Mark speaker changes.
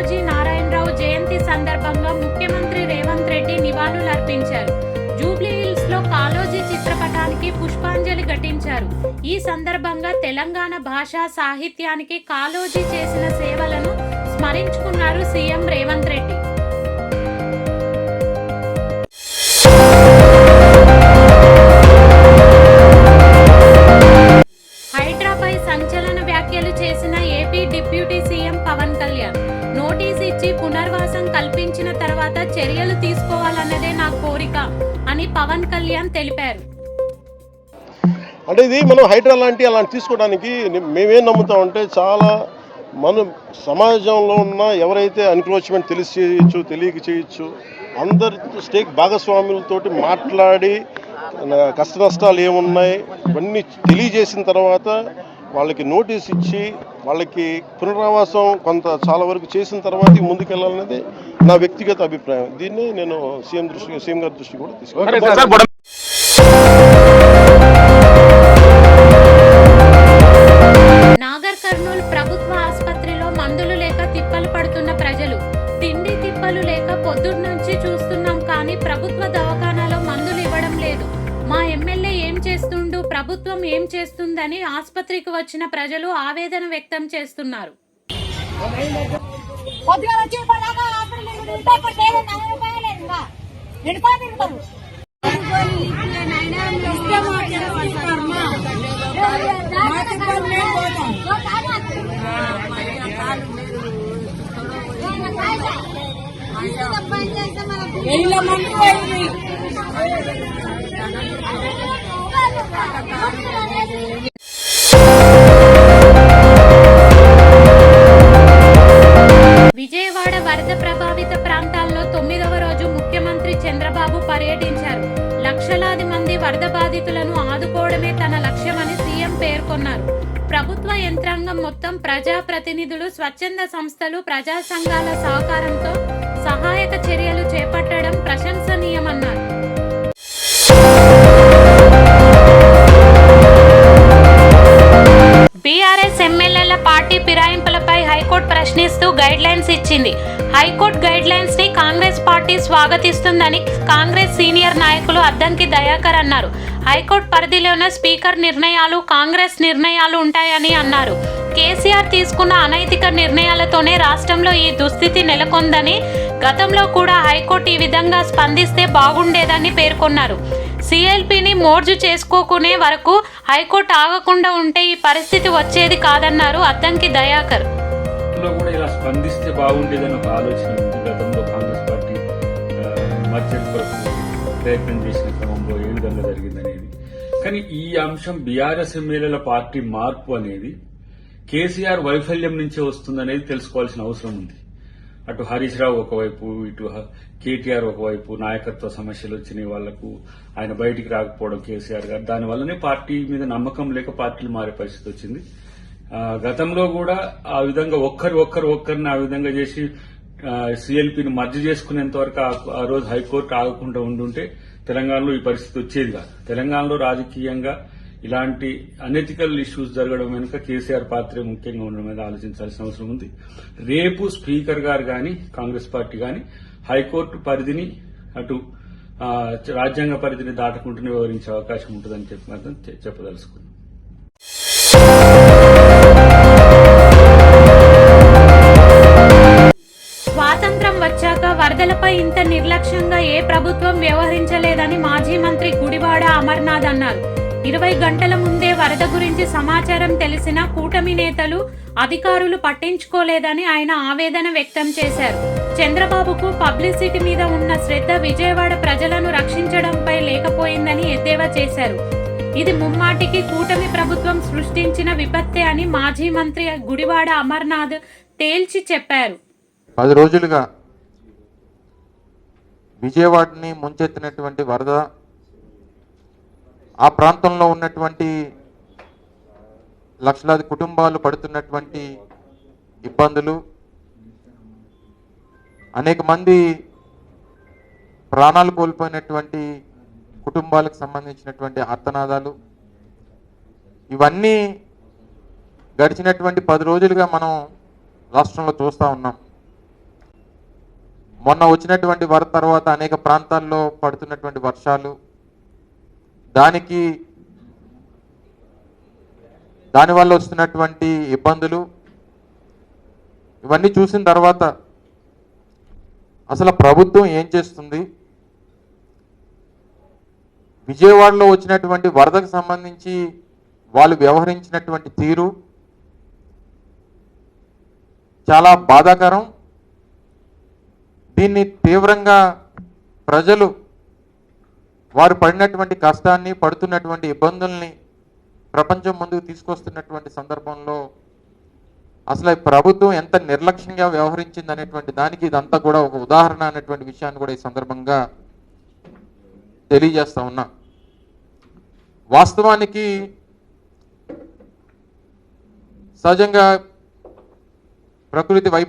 Speaker 1: ప్రజాకవి నారాయణరావు జయంతి సందర్భంగా ముఖ్యమంత్రి రేవంత్ రెడ్డి నివాళులర్పించారు. జూబ్లీ హిల్స్లో కాలోజీ చిత్రపటానికి పుష్పాంజలి ఘటించారు. ఈ సందర్భంగా తెలంగాణ భాషా సాహిత్యానికి కాలోజీ చేసిన సేవలను స్మరించుకున్నారు సీఎం రేవంత్ రెడ్డి. నోటీస్ ఇచ్చి పునర్వాసం కల్పించిన తర్వాత చర్యలు తీసుకోవాలన్నదే నా కోరిక అని పవన్ కళ్యాణ్ తెలిపారు.
Speaker 2: అంటే ఇది మనం హైడ్రా లాంటి అలాంటి తీసుకోవడానికి ని- మేమేం నమ్ముతామంటే చాలా మనం సమాజంలో ఉన్న ఎవరైతే అన్క్రోచ్మెంట్ తెలిసి చేయొచ్చు తెలియక చేయొచ్చు అందరి స్టేక్ భాగస్వాములతోటి మాట్లాడి కష్ట నష్టాలు ఏమున్నాయి ఇవన్నీ తెలియజేసిన తర్వాత వాళ్ళకి నోటీస్ ఇచ్చి వాళ్ళకి పునరావాసం కొంత చాలా వరకు చేసిన తర్వాత ముందుకెళ్ళాలనేది నా వ్యక్తిగత అభిప్రాయం. దీన్ని నేను సీఎం దృష్టి సీఎం గారి దృష్టి కూడా తీసుకున్నాను.
Speaker 1: నాగర్ కర్నూల్ ప్రభుత్వ ఆసుపత్రిలో మందులు లేక తిప్పలు పడుతున్న ప్రజలు. తిండి తిప్పలు లేక పొద్దున్న నుంచి చూస్తున్నాం కానీ ప్రభుత్వ దవాఖానాలో మందులు ఇవ్వడం లేదు. మా ఎమ్మెల్యే ఏం చేస్తుండు? ప్రభుత్వం ఏం చేస్తుందని ఆసుపత్రికి వచ్చిన ప్రజలు ఆవేదన వ్యక్తం చేస్తున్నారు.
Speaker 3: పొద్దుగా
Speaker 1: పర్యటించారు. లక్షలాది మంది వరద బాధితులను ఆదుకోవడమే తన లక్ష్యమని సీఎం పేర్కొన్నారు. ప్రభుత్వ యంత్రాంగం మొత్తం ప్రజా ప్రతినిధులు స్వచ్ఛంద సంస్థలు ప్రజా సంఘాల సహకారంతో ఫిరాయింపులపై హైకోర్టు ప్రశ్నిస్తూ గైడ్ లైన్స్ ఇచ్చింది. హైకోర్టు గైడ్ లైన్స్ని కాంగ్రెస్ పార్టీ స్వాగతిస్తుందని కాంగ్రెస్ సీనియర్ నాయకులు అద్దంకి దయాకర్ అన్నారు. హైకోర్టు పరిధిలోనే స్పీకర్ నిర్ణయాలు కాంగ్రెస్ నిర్ణయాలు ఉంటాయని అన్నారు. కేసీఆర్ తీసుకున్న అనైతిక నిర్ణయాలతోనే రాష్ట్రంలో ఈ దుస్థితి నెలకొందని గతంలో కూడా హైకోర్టు ఈ విధంగా స్పందిస్తే బాగుండేదని పేర్కొన్నారు. సిఎల్పిని మోర్జు చేసుకోకునే వరకు హైకోర్టు ఆగకుండా ఉంటే ఈ పరిస్థితి వచ్చేది కాదన్నారు అద్దంకి దయాకర్.
Speaker 4: కూడా ఇలా స్పందిస్తే బాగుండేదని ఒక ఆలోచన ఉంది. గతంలో కాంగ్రెస్ పార్టీ కొరకు ప్రయత్నం చేసిన క్రమంలో ఏ విధంగా జరిగిందనేది. కానీ ఈ అంశం బీఆర్ఎస్ ఎమ్మెల్యేల పార్టీ మార్పు అనేది కేసీఆర్ వైఫల్యం నుంచే వస్తుందనేది తెలుసుకోవాల్సిన అవసరం ఉంది. అటు హరీష్ రావు ఒకవైపు ఇటు కేటీఆర్ ఒకవైపు నాయకత్వ సమస్యలు వచ్చినాయి వాళ్ళకు. ఆయన బయటికి రాకపోవడం కేసీఆర్ గారు. దానివల్లనే పార్టీ మీద నమ్మకం లేక పార్టీలు మారే పరిస్థితి వచ్చింది. గతంలో కూడా ఆ విధంగా ఒక్కరు ఒక్కరు ఒక్కరిని ఆ విధంగా చేసి సిఎల్పిని మర్జీ చేసుకునేంత వరకు ఆ- ఆ రోజు హైకోర్టు ఆగకుండా ఉండుంటే తెలంగాణలో ఈ పరిస్థితి వచ్చేది కాదు తెలంగాణలో రాజకీయంగా ఇలాంటి అనెతికల్ ఇష్యూస్ జరగడం వెనుక కేసీఆర్ పాత్ర ముఖ్యంగా ఉండడం మీద ఆలోచించాల్సిన అవసరం ఉంది. రేపు స్పీకర్ గారు గాని కాంగ్రెస్ పార్టీ గాని హైకోర్టు పరిధిని అటు రాజ్యాంగ పరిధిని దాటకుంటూనే వివరించే అవకాశం ఉంటుందని చెప్పి మాత్రం చెప్పదలుచుకుంది
Speaker 1: స్వాతంత్రం వచ్చాక వరదలపై ఇంత నిర్లక్ష్యంగా ఏ ప్రభుత్వం వ్యవహరించలేదని మాజీ మంత్రి గుడివాడ అమర్నాథ్ అన్నారు. ఇరవై గంటల ముందే వరద గురించి సమాచారం తెలిసిన కూటమి నేతలు అధికారులు పట్టించుకోలేదని ఆయన ఆవేదన వ్యక్తం చేశారు. చంద్రబాబుకు పబ్లిసిటీ మీద ఉన్న శ్రద్ధ విజయవాడ ప్రజలను రక్షించడంపై లేకపోయిందని ఎద్దేవా చేశారు. ఇది ముమ్మాటికి కూటమి ప్రభుత్వం సృష్టించిన విపత్తే అని మాజీ మంత్రి గుడివాడ అమర్నాథ్ తేల్చి చెప్పారు.
Speaker 5: పది రోజులుగా విజయవాడని ముంచెత్తినటువంటి వరద ఆ ప్రాంతంలో ఉన్నటువంటి లక్షలాది కుటుంబాలు పడుతున్నటువంటి ఇబ్బందులు. అనేక మంది ప్రాణాలు కోల్పోయినటువంటి కుటుంబాలకు సంబంధించినటువంటి అర్థనాదాలు ఇవన్నీ గడిచినటువంటి పది రోజులుగా మనం రాష్ట్రంలో చూస్తూ ఉన్నాం. మొన్న వచ్చినటువంటి వరద తర్వాత అనేక ప్రాంతాల్లో పడుతున్నటువంటి వర్షాలు. దానికి దానివల్ల వస్తున్నటువంటి ఇబ్బందులు ఇవన్నీ చూసిన తర్వాత అసలు ప్రభుత్వం ఏం చేస్తుంది? విజయవాడలో వచ్చినటువంటి వరదకు సంబంధించి వాళ్ళు వ్యవహరించినటువంటి తీరు చాలా బాధాకరం. దీన్ని తీవ్రంగా ప్రజలు వారు పడినటువంటి కష్టాన్ని పడుతున్నటువంటి ఇబ్బందుల్ని ప్రపంచం ముందుకు తీసుకొస్తున్నటువంటి సందర్భంలో అసలు ప్రభుత్వం ఎంత నిర్లక్ష్యంగా వ్యవహరించింది అనేటువంటి దానికి ఇదంతా కూడా ఒక ఉదాహరణ అనేటువంటి విషయాన్ని కూడా ఈ సందర్భంగా తెలియజేస్తా ఉన్నా. వాస్తవానికి సహజంగా ప్రకృతి వైపు